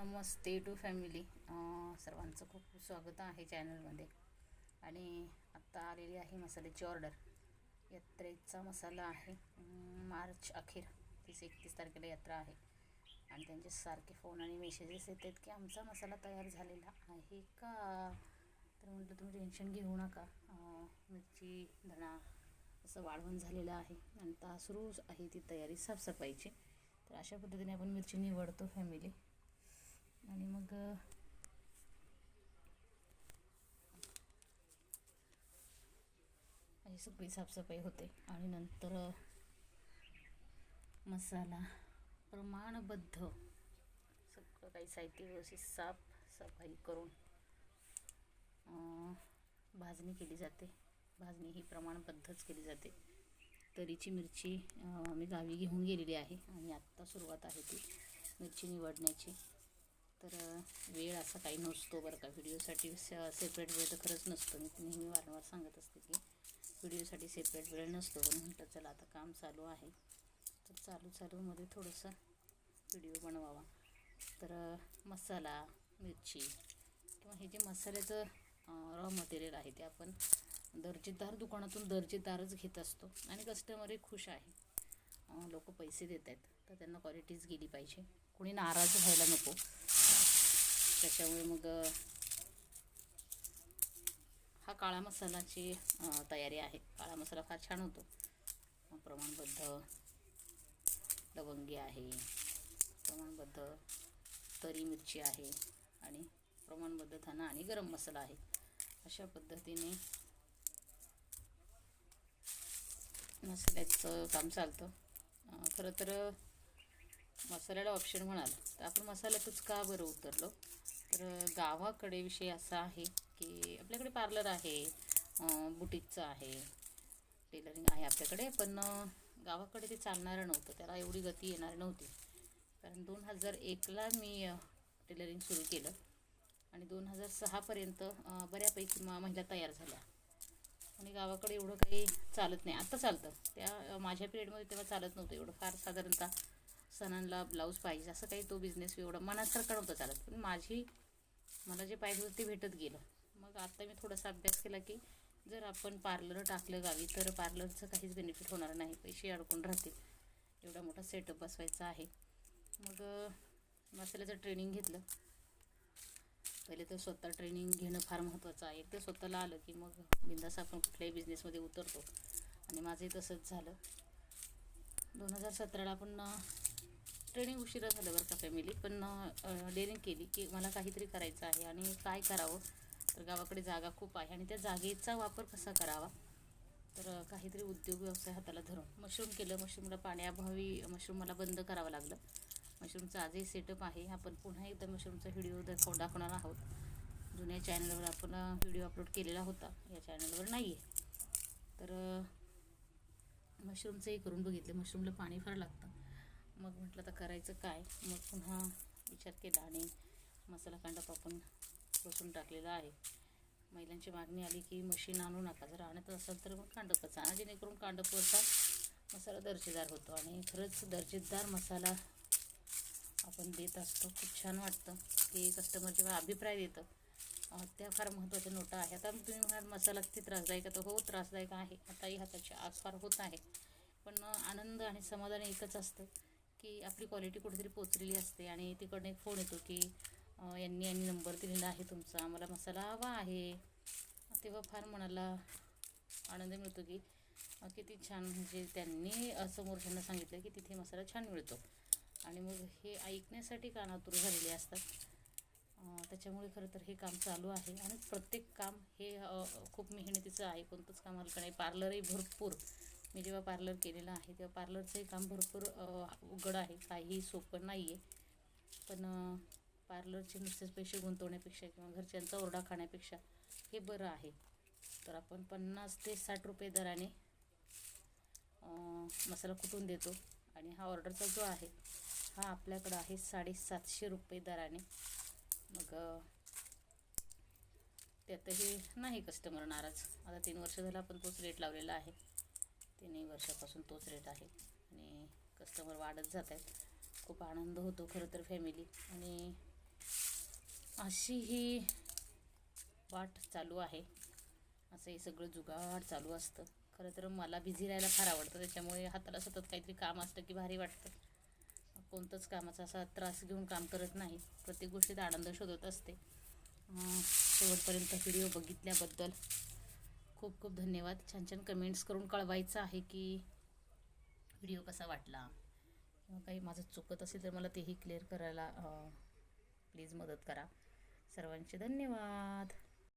Namaste to family. सर्वांचं खूप स्वागत आहे चॅनलमध्ये. आणि आत्ता आलेली आहे मसाल्याची ऑर्डर. यात्रेचा मसाला आहे मार्च अखेर. तीस एकतीस तारखेला यात्रा आहे. आणि त्यांचे सारखे फोन आणि मेसेजेस येतात की आमचा मसाला तयार झालेला आहे का? तर म्हटलं तुम्ही टेन्शन घेऊ नका. मिरची धणा असं वाढवून झालेलं आहे आणि आता सुरू आहे ती तयारी साफसफाईची. तर अशा पद्धतीने आपण मिरची निवडतो फॅमिली. आणि मग अशी सगळी साफसफाई होते. आणि नंतर मसाला प्रमाणबद्ध. सगळं काही साहित्य व्यवस्थित साफ सफाई करून भाजणी केली जाते. भाजणी ही प्रमाणबद्धच केली जाते. तरीची मिरची आम्ही मी गावी घेऊन गेलेली आहे. आणि आत्ता सुरुवात आहे ती मिरची निवडण्याची. तर वेळ असा काही नसतो बरं का. व्हिडिओसाठी सेपरेट वेळ तर खरंच नसतो. मी नेहमी वारंवार सांगत असते की व्हिडिओसाठी सेपरेट वेळ नसतो. पण म्हटलं चला आता काम चालू आहे. तर चालू चालूमध्ये थोडंसं व्हिडिओ बनवावा. तर मसाला मिरची किंवा हे जे मसाल्याचं रॉ मटेरियल आहे ते आपण दर्जेदार दुकानातून दर्जेदारच घेत असतो. आणि कस्टमरही खुश आहे. लोक पैसे देत आहेत तर त्यांना क्वालिटीज गेली पाहिजे. कोणी नाराज व्हायला नको. त्याच्यामुळे मग हा काळा मसालाची तयारी आहे. काळा मसाला फार छान होतो. प्रमाणबद्ध लवंगी आहे. प्रमाणबद्ध तरी मिरची आहे. आणि प्रमाणबद्ध धना आणि गरम मसाला आहे. अशा पद्धतीने मसाल्याचं काम चालतं. खरं तर मसाल्याला ऑप्शन म्हणाल. तर आपण मसाल्यातच का बरं उतरलो? तर गावाकडे विषय असा आहे की आपल्याकडे पार्लर आहे बुटीकचं आहे टेलरिंग आहे आपल्याकडे पण गावाकडे ते चालणारं नव्हतं. त्याला एवढी गती येणार नव्हती. कारण दोन हजार एकला मी टेलरिंग सुरू केलं. आणि दोन हजार सहापर्यंत बऱ्यापैकी महिला तयार झाल्या. आणि गावाकडे एवढं काही चालत नाही. आत्ता चालतं. त्या माझ्या पिरियडमध्ये तेव्हा चालत नव्हतं. एवढं फार साधारणतः सणांना ब्लाऊज पाहिजे असं काही तो बिझनेस एवढा तर नव्हता चालत पण माझी मला जे पाहिजे होतं ते भेटत गेलं. मग आता मी थोडासा अभ्यास केला की जर आपण पार्लर टाकलं गावी तर पार्लरचं काहीच बेनिफिट होणार नाही पैसे अडकून राहतील. एवढा मोठा सेटअप बसवायचा आहे. मग मसाल्याचं ट्रेनिंग घेतलं. पहिले तर स्वतः ट्रेनिंग घेणं फार महत्त्वाचं आहे. एकदा स्वतःला आलं की मग बिंदास आपण कुठल्याही बिझनेसमध्ये उतरतो. आणि माझंही तसंच झालं. दोन हजार सतराला पण ट्रेनिंग उशिरा झालं बरं का फॅमिली पण डेअरिंग केली की मला काहीतरी करायचं आहे आणि काय करावं? तर गावाकडे जागा खूप आहे आणि त्या जागेचा वापर कसा करावा? तर काहीतरी उद्योग व्यवसाय हाताला धरून. मशरूम केलं मशरूमला पाण्याअभावी मशरूम मला बंद करावं लागलं. मशरूमचं आजही सेटअप आहे. आपण पुन्हा एकदा मशरूमचा व्हिडिओ दाखव दाखवणार आहोत. जुन्या चॅनलवर आपण व्हिडिओ अपलोड केलेला होता. या चॅनलवर नाही आहे तर मशरूमचंही करून बघितलं. मशरूमला पाणी फार लागतं. मग म्हटलं तर करायचं काय? मग पुन्हा विचार केला आणि मसाला कांडप आपण बसून टाकलेला आहे. महिलांची मागणी आली की मशीन आणू नका. जर आणत असाल तर मग कांडपच आणा जेणेकरून कांडपवरचा मसाला दर्जेदार होतो. आणि खरंच दर्जेदार मसाला आपण देत असतो. खूप छान वाटतं की कस्टमर जेव्हा अभिप्राय देतं त्या फार महत्त्वाच्या नोटा आहे आता तुम्ही म्हणाल मसाला किती त्रासदायक आहे. तर हो त्रासदायक आहे. आताही हाताची आग फार होत आहे. पण आनंद आणि समाधान एकच असतं. की आपली क्वालिटी कुठेतरी पोचलेली असते आणि तिकडनं एक फोन येतो की यांनी यांनी नंबर दिलेला आहे तुमचा आम्हाला मसाला हवा आहे. तेव्हा फार मनाला आनंद मिळतो की किती छान म्हणजे त्यांनी समोरच्यांना सांगितलं की तिथे मसाला छान मिळतो. आणि मग हे ऐकण्यासाठी कानातूर झालेले असतात. त्याच्यामुळे खरं तर हे काम चालू आहे. आणि प्रत्येक काम हे खूप मेहनतीचं आहे. कोणतंच काम हलकं नाही. पार्लरही भरपूर. मी जेव्हा पार्लर केलेलं आहे तेव्हा पार्लरचंही काम भरपूर उघड आहे. काहीही सोपं नाही आहे पण पार्लरचे नुसतेच पैसे गुंतवण्यापेक्षा किंवा घरच्यांचा ओरडा खाण्यापेक्षा हे बरं आहे. तर आपण पन्नास ते साठ रुपये दराने मसाला कुटून देतो? आणि हा ऑर्डरचा जो आहे हा आपल्याकडं आहे साडेसातशे रुपये दराने. मग त्यातही नाही कस्टमर नाराज. आता तीन वर्ष झालं आपण तोच रेट लावलेला आहे. तीनही वर्षापासून तोच रेट आहे. आणि कस्टमर वाढत जात आहेत. खूप आनंद होतो खरं तर फॅमिली आणि अशी ही वाट चालू आहे. असं हे सगळं जुगाड चालू असतं. खरं तर मला बिझी राहायला फार आवडतं. त्याच्यामुळे हाताला सतत काहीतरी काम असतं की भारी वाटतं. कोणतंच कामाचा असा त्रास घेऊन काम करत नाही. प्रत्येक गोष्टीत आनंद शोधत असते. शेवटपर्यंत व्हिडिओ बघितल्याबद्दल. खूप खूप धन्यवाद. छान छान कमेंट्स करून कळवायचं आहे की व्हिडिओ कसा वाटला. किंवा काही माझं चुकत असेल तर मला तेही क्लिअर करायला प्लीज मदत करा. सर्वांचे धन्यवाद.